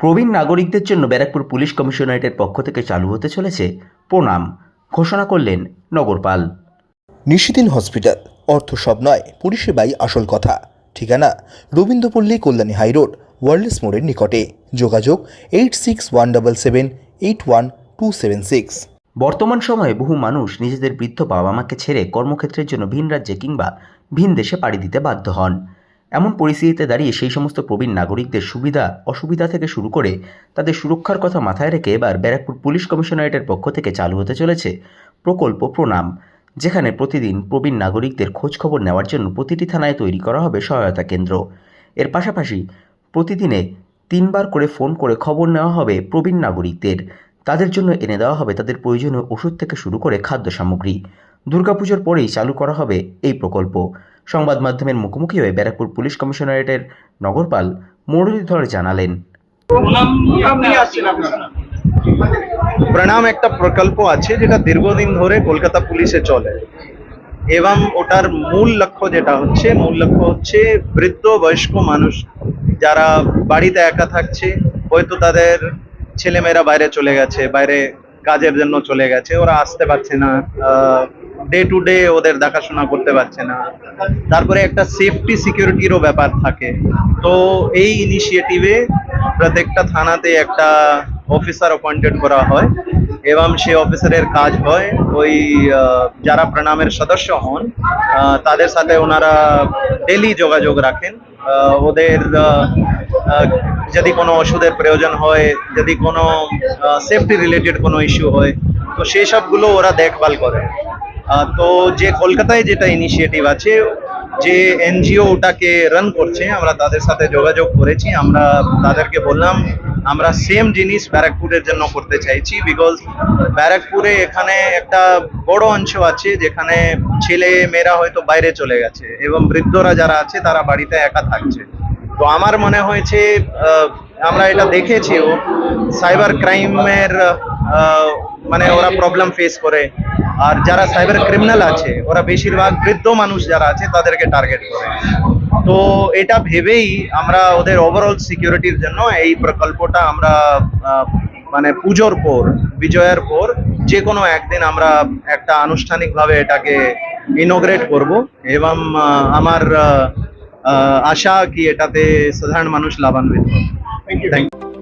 প্রবীণ নাগরিকদের জন্য ব্যারাকপুর পুলিশ কমিশনারেটের পক্ষ থেকে চালু হতে চলেছে প্রণাম ঘোষণা করলেন নগরপাল। নিশিদিন হসপিটাল অর্থ সব নয় পরিষেবাই আসল কথা। ঠিকানা রবীন্দ্রপল্লী কল্যাণী হাইরোড ওয়ার্ল্ডস মোড়ের নিকটে। যোগাযোগ eight six one double seven eight one two seven six. বর্তমান সময়ে বহু মানুষ নিজেদের বৃদ্ধ বাবা মাকে ছেড়ে কর্মক্ষেত্রের জন্য ভিন রাজ্যে কিংবা ভিন দেশে পাড়ি দিতে বাধ্য হন। এমন পরিস্থিতিতে দাঁড়িয়ে সেই সমস্ত প্রবীণ নাগরিকদের সুবিধা, অসুবিধা থেকে শুরু করে তাদের সুরক্ষার কথা মাথায় রেখে এবার ব্যারাকপুর পুলিশ কমিশনারেটের পক্ষ থেকে চালু হতে চলেছে প্রকল্প প্রণাম, যেখানে প্রতিদিন প্রবীণ নাগরিকদের খোঁজ খবর নেওয়ার জন্য প্রতিটি থানায় তৈরি করা হবে সহায়তা কেন্দ্র। এর পাশাপাশি প্রতিদিনে তিনবার করে ফোন করে খবর নেওয়া হবে প্রবীণ নাগরিকদের। তাদের জন্য এনে দেওয়া হবে তাদের প্রয়োজনীয় ওষুধ থেকে শুরু করে খাদ্য সামগ্রী দুর্গাপুজোর পরেই চালু করা হবে এই প্রকল্প। সংবাদ মাধ্যমের মুখোমুখি হয়ে ব্যারাকপুর পুলিশ কমিশনারেটের নগরপাল মুরলীধর জানালেন। প্রণাম, একটা প্রকল্প আছে যেটা দীর্ঘদিন ধরে কলকাতা পুলিশে চলে। এবং ওটার মূল লক্ষ্য যেটা হচ্ছে, মূল লক্ষ্য হচ্ছে বৃদ্ধ, বয়স্ক মানুষ যারা বাড়িতে একা থাকছে, হয়তো তাদের ছেলেমেয়েরা বাইরে চলে গেছে, বাইরে কাজের জন্য চলে গেছে, ওরা আসতে পারছে না ডে টু ডে ওদের দেখাশোনা করতে পারছে না। তারপরে একটা সেফটি সিকিউরিটিরও ব্যাপার থাকে। তো এই ইনিশিয়েটিভে প্রত্যেকটা থানাতে একটা অফিসার অ্যাপয়েন্টেড করা হয় এবং সেই অফিসারের কাজ হয়। ওই যারা প্রণামের সদস্য হন তাদের সাথে ওনারা ডেলি যোগাযোগ রাখেন। ওদের যদি কোনো ওষুধের প্রয়োজন হয়, যদি কোনো সেফটি রিলেটেড কোনো ইস্যু হয়, তো সেই সবগুলো ওরা দেখভাল করে। তো যে কলকাতায় যেটা ইনিশিয়েটিভ আছে, যে এনজিও ওটাকে রান করছে, আমরা তাদের সাথে যোগাযোগ করেছি, আমরা তাদেরকে বললাম, আমরা সেম জিনিস ব্যারাকপুরের জন্য করতে চাইছি বিকজ ব্যারাকপুরে এখানে একটা বড় অংশ আছে, যেখানে ছেলে মেয়েরা হয়তো বাইরে চলে গেছে, এবং বৃদ্ধরা যারা আছে, তারা বাড়িতে একা থাকছে। তো আমার মনে হয়েছে আমরা এটা দেখেছিও সাইবার ক্রাইমের মানে ওরা প্রবলেম ফেস করে। আর যারা সাইবার ক্রিমিনাল আছে ওরা বেশিরভাগ বৃদ্ধ মানুষ যারা আছে তাদেরকে টার্গেট করে। তো এটা ভেবেই আমরা ওদের ওভারঅল সিকিউরিটির জন্য এই প্রকল্পটা আমরা মানে পুজোর পর বিজয়ের পর যে কোনো একদিন আমরা একটা আনুষ্ঠানিকভাবে এটাকে ইনোগ্রেট করব এবং আমার আশা কি এটাতে সাধারণ মানুষ লাভান্বিত হবে। Thank